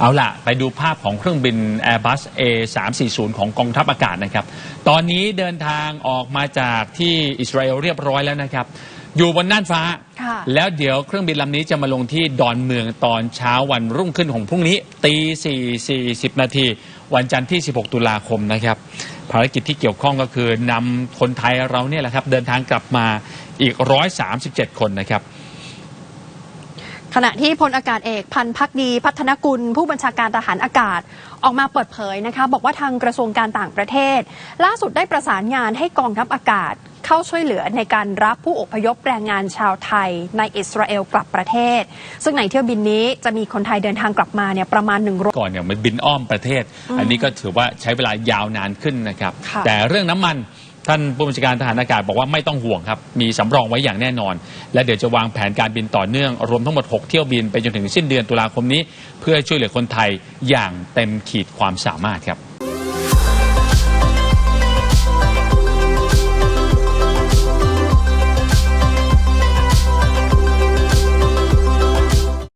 เอาล่ะ ไปดูภาพของเครื่องบิน Airbus A340 ของกองทัพอากาศนะครับ ตอนนี้เดินทางออกมาจากที่อิสราเอลเรียบร้อยแล้วนะครับ อยู่บนน่านฟ้าค่ะแล้วเดี๋ยวเครื่องบินลำนี้จะมาลงที่ดอนเมืองตอนเช้าวันรุ่งขึ้นของพรุ่งนี้ตี4 40 นาที วันจันทร์ที่ 16 ตุลาคมนะครับ ภารกิจที่เกี่ยวข้องก็คือนำคนไทยเราเนี่ยแหละครับ เดินทางกลับมาอีก 137 คนนะครับ ขณะที่พลอากาศเอกพันธ์พักดี พัฒนกุล ผู้บัญชาการทหารอากาศออกมาเปิดเผยนะคะ บอกว่าทางกระทรวงการต่างประเทศ ล่าสุดได้ประสานงานให้กองทัพอากาศเข้าช่วยเหลือในการรับผู้อพยพแรงงานชาวไทยในอิสราเอลกลับประเทศ ซึ่งในเที่ยวบินนี้จะมีคนไทยเดินทางกลับมาเนี่ยประมาณ100ก่อนเนี่ยมันบินอ้อมประเทศ อันนี้ก็ถือว่าใช้เวลายาวนานขึ้นนะครับค่ะแต่เรื่องน้ำมัน ท่านผู้บัญชาการทหารอากาศบอกว่าไม่ต้องห่วงครับ มีสำรองไว้อย่างแน่นอน และเดี๋ยวจะวางแผนการบินต่อเนื่อง รวมทั้งหมด 6 เที่ยวบินไปจนถึงสิ้นเดือนตุลาคมนี้ เพื่อช่วยเหลือคนไทยอย่างเต็มขีดความสามารถครับ